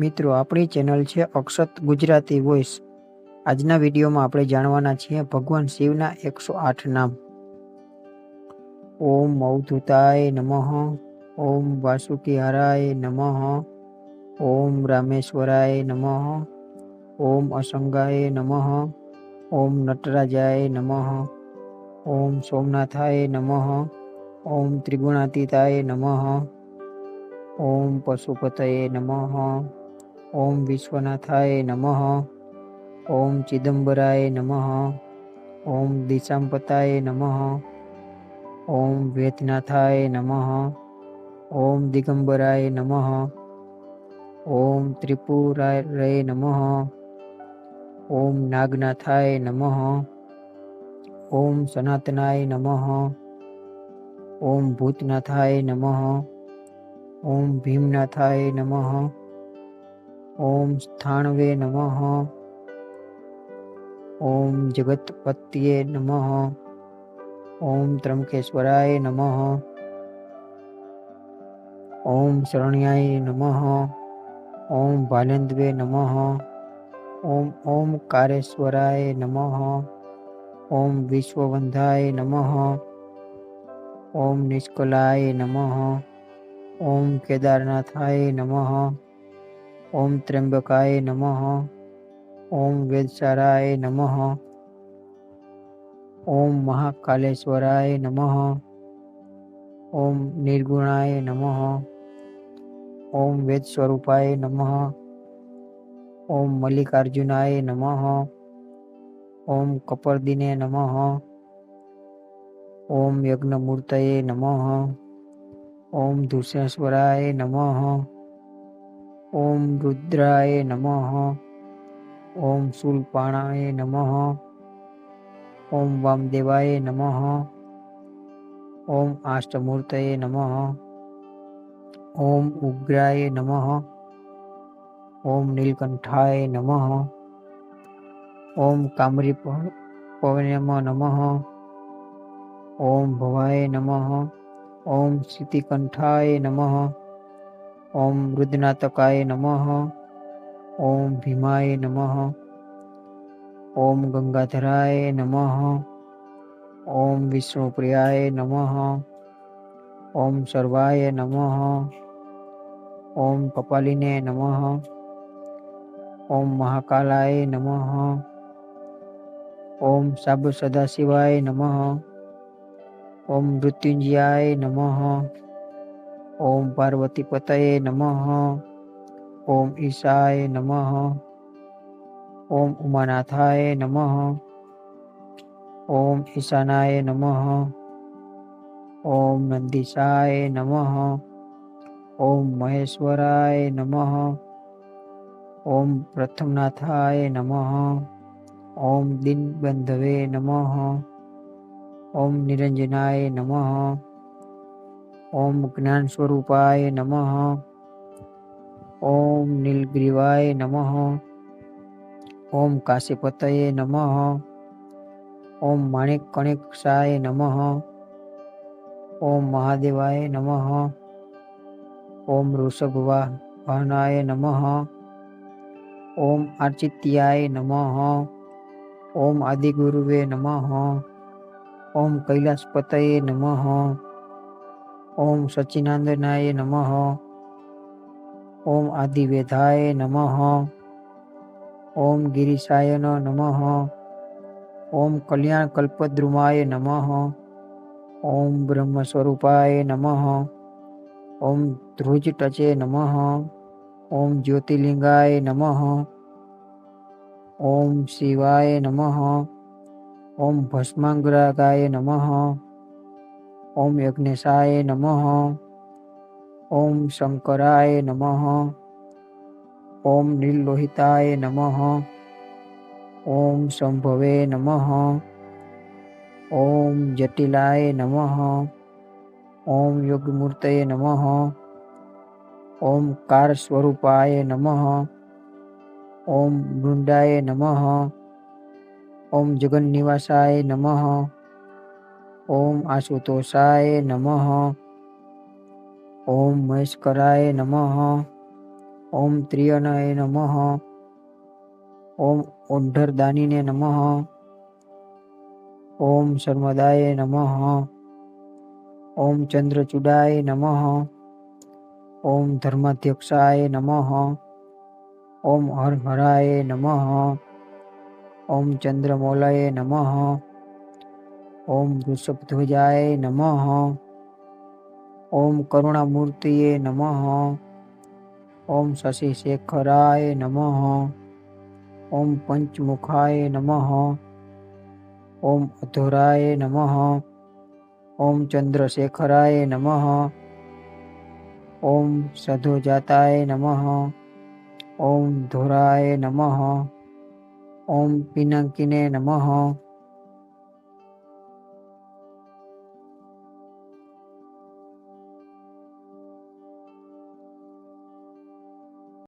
મિત્રો, આપણી ચેનલ છે અક્ષત ગુજરાતી વોઇસ આજના વિડીયોમાં આપણે જાણવાના છીએ ભગવાન શિવના એકસો આઠ નામ. ઓમ અવધૂતાય નમઃ, ઓમ વાસુકીહારાય નમઃ, ઓમ રામેશ્વરાય નમઃ, ઓમ અસંગાય નમઃ, ઓમ નટરાજાય નમઃ, ઓમ સોમનાથાય નમઃ, ઓમ ત્રિગુણાતીતાય નમઃ, ઓમ પશુપતયે નમઃ ઓમ વિશ્વનાથાય નમઃ ઓમ ચિદમ્બરાય નમઃ ઓમ દિશાંપતાય નમઃ ઓમ વેદનાથાય નમઃ ઓમ દિગંબરાય નમઃ ઓમ ત્રિપુરાય નમઃ ઓમ નાગનાથાય નમઃ ઓમ સનાતનાય નમઃ ઓમ ભૂતનાથાય નમઃ ઓમ ભીમનાથાય નમઃ ओम स्थानवे नमः। ओम जगतपत्ये नमः। ओम त्रंबकेश्वराय नमः। ओम शरण्याय नमः। ओम बालेन्द्वे नमः। ओम ओम कारेश्वराय नमः। ओम विश्ववंधाय नमः। ओम निष्कलाय नमः। ओम केदारनाथाय नमः। ओम त्र्यंबकाय नमः। ओम वेदसाराय नमः। ओम महाकालेश्वराय नमः। ओम निर्गुणाय नमः। ओम वेद स्वरूपाय नमः। ओम मल्लिकार्जुनाय नमः। ओम कपर्दिने नमः। ओम यज्ञमूर्तये नमः। ओम धूषेश्वराय नमः। ओम रुद्राए नमः। ओम शूलपाणाए नमः। ओम वामदेवाय नमः। ओम अष्टमूर्तये नमः। ओम उग्राय नमः। ओम नीलकंठाय नमः। ओम कामरी पवनम नमः। ओम भवाय नमः। ओम सीतिकंठाय नमः। ओम रुद्रनाथकाय नमः। ओम भीमाय नमः। ओम गंगाधराय नमः। ओम विष्णुप्रियाय नमः। ओम सर्वाय नमः। ओम कपालिने नमः। ओम महाकालाय नमः। ओम सब सदाशिवाय नमः। ओम मृत्युंजयाय नमः। ओम पार्वती पतये नमः। ओम ईशाय नमः। ओम उमानाथाय नमः। ओम ईशानाय नमः। ओम नंदीशाय नमः। ओम महेश्वराय नमः। ओम प्रथमनाथाय नमः। ओम दीनबंधवे नमः। ओम निरंजनाय नमः। ओम ज्ञान स्वरूपाय नमः। ओम नीलग्रीवाय नमः। ओम काशीपत नमः। ओम माणिक कणिकसाय नम। ओम महादेवाय नमः। ओम ऋषभवाहनाय नमः। ओम आचित्याय नमः। ओम आदिगुरुवे नमः। ओम कैलासपत नमः। ओम सच्चिदानंदनाय नम। ओम आदिवेदाय नम। ओम गिरीशाय नम। ओम कल्याण कल्पद्रुमाय नम। ओम ब्रह्म स्वरूपाय नमः। ओम ध्रुज टचे नम। ओम ज्योतिर्लिंगाय नम। ओम शिवाय नम। ओम भस्मांगरागाय नमः। ओम यज्ञसाय नमः। ओम शंकराय नमः। ओम नीलोहिताय नमः। ओम संभवे नमः। ओम जटिलाय नमः। ओम योगमूर्तये नमः। ओंकार स्वरूपाय नमः। ओम बृंदाय नमः। ओम जगन्निवासाय नमः। ओम आशुतोषाय नमः। ओम महेशकराय नमः। ओम त्रियनाय नमः। ओम ओढ़रदानिने नमः। ओम शर्मदाय नमः। ओम चंद्रचूड़ाय नमः। ओम धर्माध्यक्षाय नमः। ओम हर हराय नमः। ओम चंद्रमौलाय नमः। ओम वृषभध्वजाय नमः। ओम करुणामूर्त नमः। ओम शशिशेखराय नमः। ओम पंचमुखाय नमः। ओम अधुराय नमः। ओम चंद्रशेखराय नमः। ओम सधुजाताय नमः। ओम धुराय नमः। ओम पिनाकिने नमः।